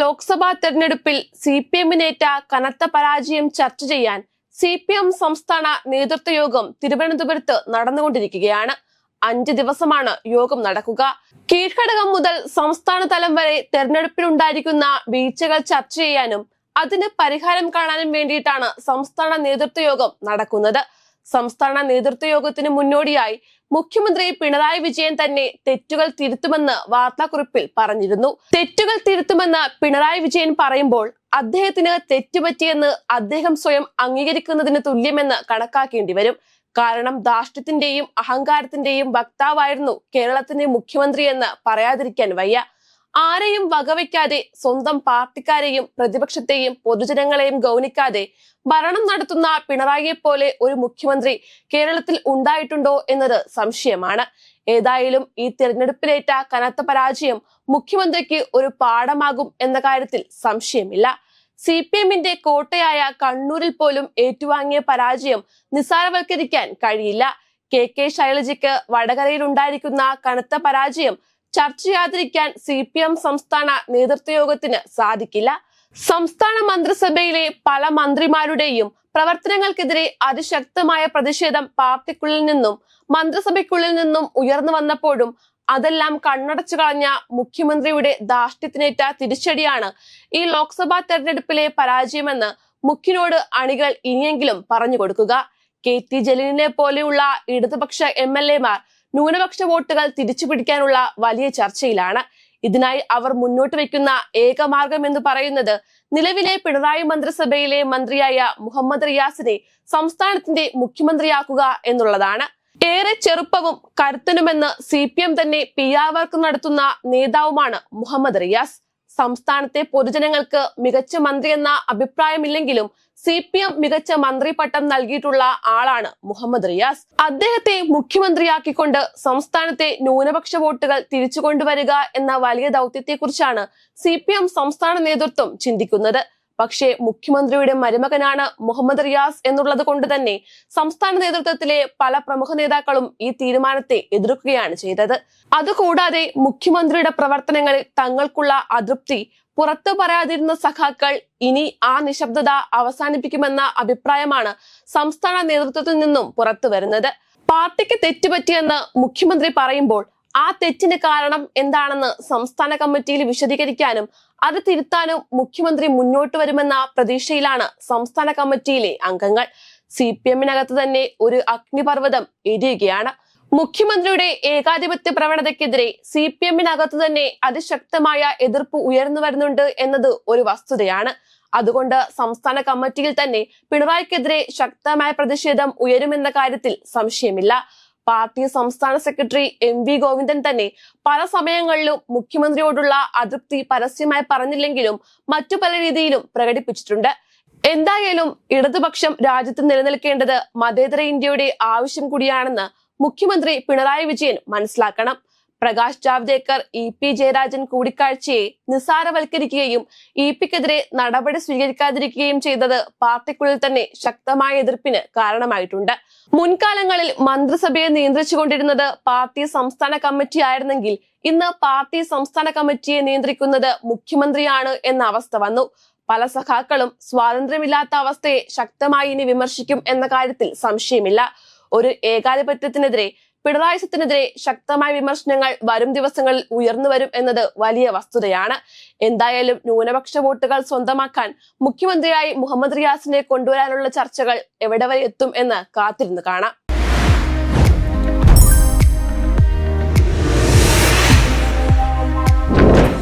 ലോക്സഭാ തെരഞ്ഞെടുപ്പിൽ C P എമ്മിനേറ്റ കനത്ത പരാജയം ചർച്ച ചെയ്യാൻ സി പി എം സംസ്ഥാന നേതൃത്വ യോഗം തിരുവനന്തപുരത്ത് നടന്നുകൊണ്ടിരിക്കുകയാണ്. അഞ്ച് ദിവസമാണ് യോഗം നടക്കുക. കീഴ്ഘടകം മുതൽ സംസ്ഥാന തലം വരെ തെരഞ്ഞെടുപ്പിലുണ്ടായിരിക്കുന്ന വീഴ്ചകൾ ചർച്ച ചെയ്യാനും അതിന് പരിഹാരം കാണാനും വേണ്ടിയിട്ടാണ് സംസ്ഥാന നേതൃത്വ യോഗം നടക്കുന്നത്. സംസ്ഥാന നേതൃത്വ യോഗത്തിന് മുന്നോടിയായി മുഖ്യമന്ത്രി പിണറായി വിജയൻ തന്നെ തെറ്റുകൾ തിരുത്തുമെന്ന് വാർത്താക്കുറിപ്പിൽ പറഞ്ഞിരുന്നു. തെറ്റുകൾ തിരുത്തുമെന്ന് പിണറായി വിജയൻ പറയുമ്പോൾ അദ്ദേഹത്തിന് തെറ്റുപറ്റിയെന്ന് അദ്ദേഹം സ്വയം അംഗീകരിക്കുന്നതിന് തുല്യമെന്ന് കണക്കാക്കേണ്ടി വരും. കാരണം ധാർഷ്ട്യത്തിന്റെയും അഹങ്കാരത്തിന്റെയും വക്താവായിരുന്നു കേരളത്തിന്റെ മുഖ്യമന്ത്രി എന്ന് പറയാതിരിക്കാൻ വയ്യ. ആരെയും വകവയ്ക്കാതെ സ്വന്തം പാർട്ടിക്കാരെയും പ്രതിപക്ഷത്തെയും പൊതുജനങ്ങളെയും ഗൗനിക്കാതെ ഭരണം നടത്തുന്ന പിണറായിയെ പോലെ ഒരു മുഖ്യമന്ത്രി കേരളത്തിൽ ഉണ്ടായിട്ടുണ്ടോ എന്നത് സംശയമാണ്. ഏതായാലും ഈ തിരഞ്ഞെടുപ്പിലേറ്റ കനത്ത പരാജയം മുഖ്യമന്ത്രിക്ക് ഒരു പാഠമാകും എന്ന കാര്യത്തിൽ സംശയമില്ല. സി പി എമ്മിന്റെ കോട്ടയായ കണ്ണൂരിൽ പോലും ഏറ്റുവാങ്ങിയ പരാജയം നിസ്സാരവൽക്കരിക്കാൻ കഴിയില്ല. കെ കെ ശൈലജയ്ക്ക് വടകരയിൽ ഉണ്ടായിരിക്കുന്ന കനത്ത പരാജയം ചർച്ച ചെയ്യാതിരിക്കാൻ സി പി എം സംസ്ഥാന നേതൃത്വയോഗത്തിന് സാധിക്കില്ല. സംസ്ഥാന മന്ത്രിസഭയിലെ പല മന്ത്രിമാരുടെയും പ്രവർത്തനങ്ങൾക്കെതിരെ അതിശക്തമായ പ്രതിഷേധം പാർട്ടിക്കുള്ളിൽ നിന്നും മന്ത്രിസഭയ്ക്കുള്ളിൽ നിന്നും ഉയർന്നു വന്നപ്പോഴും അതെല്ലാം കണ്ണടച്ചു കളഞ്ഞ മുഖ്യമന്ത്രിയുടെ ധാർഷ്ട്യത്തിനേറ്റ തിരിച്ചടിയാണ് ഈ ലോക്സഭാ തെരഞ്ഞെടുപ്പിലെ പരാജയമെന്ന് മുഖ്യനോട് അണികൾ ഇനിയെങ്കിലും പറഞ്ഞു കൊടുക്കുക. കെ ടി ജലീലിനെ പോലെയുള്ള ഇടതുപക്ഷ എം എൽ എമാർ ന്യൂനപക്ഷ വോട്ടുകൾ തിരിച്ചു തിരിച്ചുപിടിക്കാനുള്ള വലിയ ചർച്ചയിലാണ്. ഇതിനായി അവർ മുന്നോട്ട് വയ്ക്കുന്ന ഏക മാർഗം എന്ന് പറയുന്നത് നിലവിലെ പിണറായി മന്ത്രിസഭയിലെ മന്ത്രിയായ മുഹമ്മദ് റിയാസിനെ സംസ്ഥാനത്തിന്റെ മുഖ്യമന്ത്രിയാക്കുക എന്നുള്ളതാണ്. ഏറെ ചെറുപ്പവും കരുത്തനുമെന്ന് സി പി എം തന്നെ പി ആർ വർക്ക് നടത്തുന്ന നേതാവുമാണ് മുഹമ്മദ് റിയാസ്. സംസ്ഥാനത്തെ പൊതുജനങ്ങൾക്ക് മികച്ച മന്ത്രി എന്ന അഭിപ്രായമില്ലെങ്കിലും സി പി എം മികച്ച മന്ത്രി പട്ടം നൽകിയിട്ടുള്ള ആളാണ് മുഹമ്മദ് റിയാസ്. അദ്ദേഹത്തെ മുഖ്യമന്ത്രിയാക്കിക്കൊണ്ട് സംസ്ഥാനത്തെ ന്യൂനപക്ഷ വോട്ടുകൾ തിരിച്ചു കൊണ്ടുവരിക എന്ന വലിയ ദൗത്യത്തെക്കുറിച്ചാണ് സി പി എം സംസ്ഥാന നേതൃത്വം ചിന്തിക്കുന്നത്. പക്ഷേ മുഖ്യമന്ത്രിയുടെ മരുമകനാണ് മുഹമ്മദ് റിയാസ് എന്നുള്ളത് കൊണ്ട് തന്നെ സംസ്ഥാന നേതൃത്വത്തിലെ പല പ്രമുഖ നേതാക്കളും ഈ തീരുമാനത്തെ എതിർക്കുകയാണ് ചെയ്തത്. അതുകൂടാതെ മുഖ്യമന്ത്രിയുടെ പ്രവർത്തനങ്ങളിൽ തങ്ങൾക്കുള്ള അതൃപ്തി പുറത്തു പറയാതിരുന്ന സഖാക്കൾ ഇനി ആ നിശബ്ദത അവസാനിപ്പിക്കുമെന്ന അഭിപ്രായമാണ് സംസ്ഥാന നേതൃത്വത്തിൽ നിന്നും പുറത്തു വരുന്നത്. പാർട്ടിക്ക് തെറ്റുപറ്റിയെന്ന് മുഖ്യമന്ത്രി പറയുമ്പോൾ ആ തെറ്റിന് കാരണം എന്താണെന്ന് സംസ്ഥാന കമ്മിറ്റിയിൽ വിശദീകരിക്കാനും അത് തിരുത്താനും മുഖ്യമന്ത്രി മുന്നോട്ട് വരുമെന്ന പ്രതീക്ഷയിലാണ് സംസ്ഥാന കമ്മിറ്റിയിലെ അംഗങ്ങൾ. സി പി എമ്മിനകത്ത് തന്നെ ഒരു അഗ്നിപർവതം എരിയുകയാണ്. മുഖ്യമന്ത്രിയുടെ ഏകാധിപത്യ പ്രവണതയ്ക്കെതിരെ സി പി എമ്മിനകത്ത് തന്നെ അതിശക്തമായ എതിർപ്പ് ഉയർന്നു വരുന്നുണ്ട് എന്നത് ഒരു വസ്തുതയാണ്. അതുകൊണ്ട് സംസ്ഥാന കമ്മിറ്റിയിൽ തന്നെ പിണറായിക്കെതിരെ ശക്തമായ പ്രതിഷേധം ഉയരുമെന്ന കാര്യത്തിൽ സംശയമില്ല. പാർട്ടി സംസ്ഥാന സെക്രട്ടറി എം വി ഗോവിന്ദൻ തന്നെ പല സമയങ്ങളിലും മുഖ്യമന്ത്രിയോടുള്ള അതൃപ്തി പരസ്യമായി പറഞ്ഞില്ലെങ്കിലും മറ്റു പല രീതിയിലും പ്രകടിപ്പിച്ചിട്ടുണ്ട്. എന്തായാലും ഇടതുപക്ഷം രാജ്യത്ത് നിലനിൽക്കേണ്ടത് മതേതര ഇന്ത്യയുടെ ആവശ്യം കൂടിയാണെന്ന് മുഖ്യമന്ത്രി പിണറായി വിജയൻ മനസ്സിലാക്കണം. പ്രകാശ് ജാവ്ദേക്കർ ഇ പി ജയരാജൻ കൂടിക്കാഴ്ചയെ നിസ്സാരവൽക്കരിക്കുകയും ഇ പിക്കെതിരെ നടപടി സ്വീകരിക്കാതിരിക്കുകയും ചെയ്തത് പാർട്ടിക്കുള്ളിൽ തന്നെ ശക്തമായ എതിർപ്പിന് കാരണമായിട്ടുണ്ട്. മുൻകാലങ്ങളിൽ മന്ത്രിസഭയെ നിയന്ത്രിച്ചുകൊണ്ടിരുന്നത് പാർട്ടി സംസ്ഥാന കമ്മിറ്റി ആയിരുന്നെങ്കിൽ ഇന്ന് പാർട്ടി സംസ്ഥാന കമ്മിറ്റിയെ നിയന്ത്രിക്കുന്നത് മുഖ്യമന്ത്രിയാണ് എന്ന അവസ്ഥ വന്നു. പല സഖാക്കളും സ്വാതന്ത്ര്യമില്ലാത്ത അവസ്ഥയെ ശക്തമായി ഇനി വിമർശിക്കും എന്ന കാര്യത്തിൽ സംശയമില്ല. ഒരു ഏകാധിപത്യത്തിനെതിരെ പിണറായിസത്തിനെതിരെ ശക്തമായ വിമർശനങ്ങൾ വരും ദിവസങ്ങളിൽ ഉയർന്നു വരും എന്നത് വലിയ വസ്തുതയാണ്. എന്തായാലും ന്യൂനപക്ഷ വോട്ടുകൾ സ്വന്തമാക്കാൻ മുഖ്യമന്ത്രിയായി മുഹമ്മദ് റിയാസിനെ കൊണ്ടുവരാനുള്ള ചർച്ചകൾ എവിടെ വരെ എത്തും എന്ന് കാത്തിരുന്ന് കാണാം.